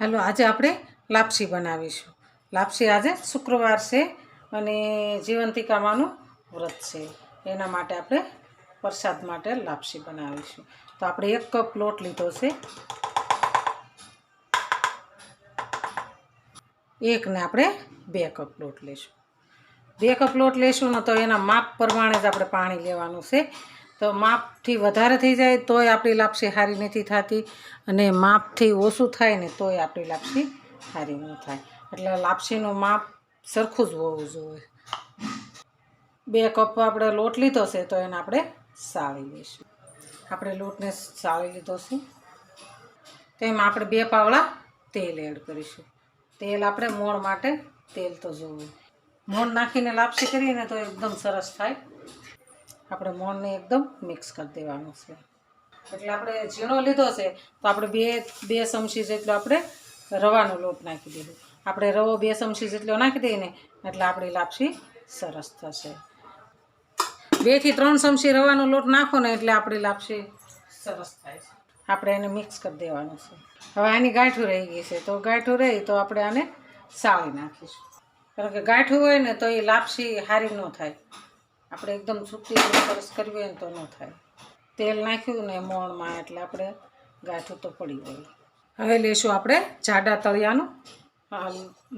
હાલો, આજે આપણે લાપસી બનાવીશું. લાપસી આજે શુક્રવાર છે અને જીવંતિકામાનું વ્રત છે. એના માટે આપણે પ્રસાદ માટે લાપસી બનાવીશું. તો આપણે એક કપ લોટ લીધો છે. એકને આપણે બે કપ લોટ લઈશું બે કપ લોટ લઈશું ને તો એના માપ પ્રમાણે જ આપણે પાણી લેવાનું છે. તો માપથી વધારે થઈ જાય તોય આપણી લાપસી સારી નથી થતી અને માપથી ઓછું થાય ને તોય આપણી લાપસી સારી ન થાય. એટલે લાપસીનું માપ સરખું જ હોવું જોઈએ. બે કપ આપણે લોટ લીધો છે તો એને આપણે સાળી લઈશું. આપણે લોટને સાળી લીધો છે. તેમાં આપણે બે પાવડા તેલ એડ કરીશું. તેલ આપણે મોણ માટે તેલ તો જોવું. મોણ નાખીને લાપસી કરીએ તો એકદમ સરસ થાય. આપણે મોણને એકદમ મિક્સ કરી દેવાનું છે. એટલે આપણે ઝીણો લીધો છે, તો આપણે બે બે ચમચી જેટલો આપણે રવાનો લોટ નાખી દીધો. આપણે રવો બે ચમચી જેટલો નાખી દઈએ ને, એટલે આપણી લાપસી સરસ થશે. બેથી ત્રણ ચમચી રવાનો લોટ નાખો ને, એટલે આપણી લાપસી સરસ થાય છે. આપણે એને મિક્સ કરી દેવાનું છે. હવે આની ગાંઠું રહી ગઈ છે, તો ગાંઠું રહી તો આપણે આને સાળી નાખીશું. કારણ કે ગાંઠું હોય ને, તો એ લાપસી સારી ન થાય. આપણે એકદમ સૂકી સરસ કરવી હોય તો ન થાય. તેલ નાખ્યું ને મોણમાં એટલે આપણે ગાંઠું તો પડી ગયું. હવે લઈશું આપણે જાડા તળિયાનું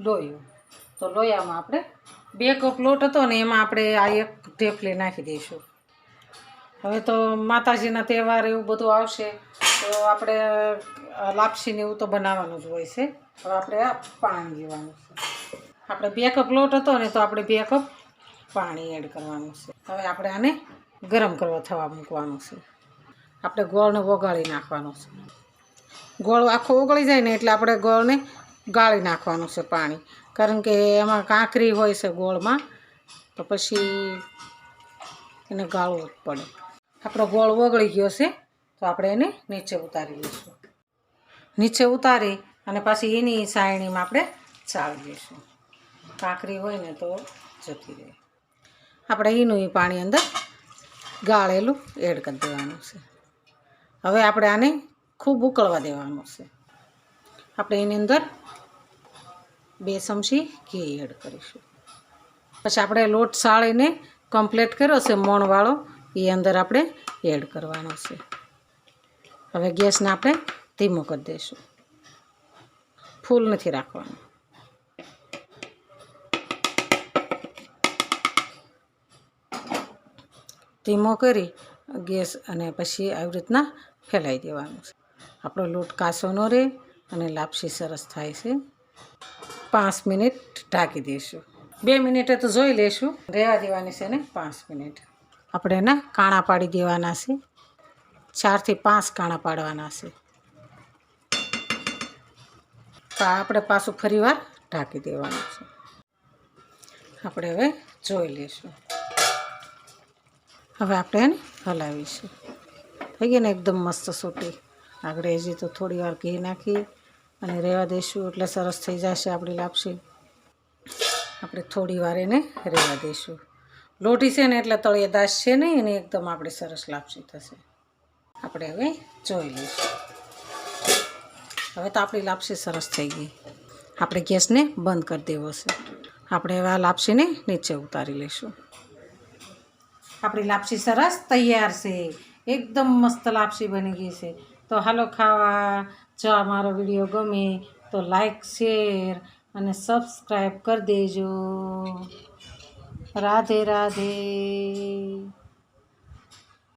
લોયું. તો લોયામાં આપણે બે કપ લોટ હતો ને એમાં આપણે આ એક ઢેફલી નાખી દઈશું. હવે તો માતાજીના તહેવાર એવું બધું આવશે, તો આપણે લાપસીને એવું તો બનાવવાનું જ હોય છે. હવે આપણે આ પાણી લેવાનું છે. આપણે બે કપ લોટ હતો ને તો આપણે બે કપ પાણી એડ કરવાનું છે. હવે આપણે આને ગરમ કરવા થવા મૂકવાનું છે. આપણે ગોળને ઓગાળી નાખવાનો છે. ગોળ આખો ઓગળી જાય ને એટલે આપણે ગોળને ગાળી નાખવાનું છે પાણી. કારણ કે એમાં કાંકરી હોય છે ગોળમાં, તો પછી એને ગાળવું જ પડે. આપણો ગોળ ઓગળી ગયો છે, તો આપણે એને નીચે ઉતારી લઈશું. નીચે ઉતારી અને પાછી એની સાયણીમાં આપણે ચાળી લઈશું કાંકરી હોય ને તો જતી રહે. આપણે એ પાણી અંદર ગાળેલું એડ કરી દેવાનું છે. હવે આપણે આને ખૂબ ઉકળવા દેવાનું છે. આપણે એની અંદર બે ચમચી ઘી એડ કરીશું. પછી આપણે લોટ સાળીને કમ્પ્લીટ કર્યો છે, મોણવાળો, એ અંદર આપણે એડ કરવાનો છે. હવે ગેસને આપણે ધીમો કરી દઈશું. ફૂલ નથી રાખવાનું. ધીમો કરી ગેસ અને પછી આવી રીતના ફેલાઈ દેવાનું છે. આપણો લોટ કાચો ન રહે અને લાપસી સરસ થાય છે. પાંચ મિનિટ ઢાંકી દઈશું બે મિનિટે તો જોઈ લઈશું રહેવા દેવાની છે ને પાંચ મિનિટ. આપણે એના કાણા પાડી દેવાના છે. ચારથી પાંચ કાણા પાડવાના છે. આપણે પાછું ફરીવાર ઢાંકી દેવાનું છે. આપણે હવે જોઈ લઈશું હવે આપણે એને હલાવીશું. થઈ ગઈ ને એકદમ મસ્ત સૂટી. આગળ હજી તો થોડી વાર ઘી નાખી અને રહેવા દઈશું એટલે સરસ થઈ જશે આપણી લાપસી. આપણે થોડી વાર એને રહેવા દઈશું લોટી છે ને એટલે તળિયે દાસ છે નહીં એને એકદમ આપણે સરસ લાપસી થશે. આપણે હવે જોઈ લઈશું. હવે તો આપણી લાપસી સરસ થઈ ગઈ. આપણે ગેસને બંધ કરી દેવો છે. આપણે હવે આ લાપસીને નીચે ઉતારી લઈશું. આપણી લાપસી સરસ તૈયાર છે. એકદમ મસ્ત લાપસી બની ગઈ છે. તો હાલો ખાવા, જો અમારો મારો વીડિયો ગમે તો લાઈક શેર અને સબસ્ક્રાઈબ કરી દેજો. રાધે રાધે.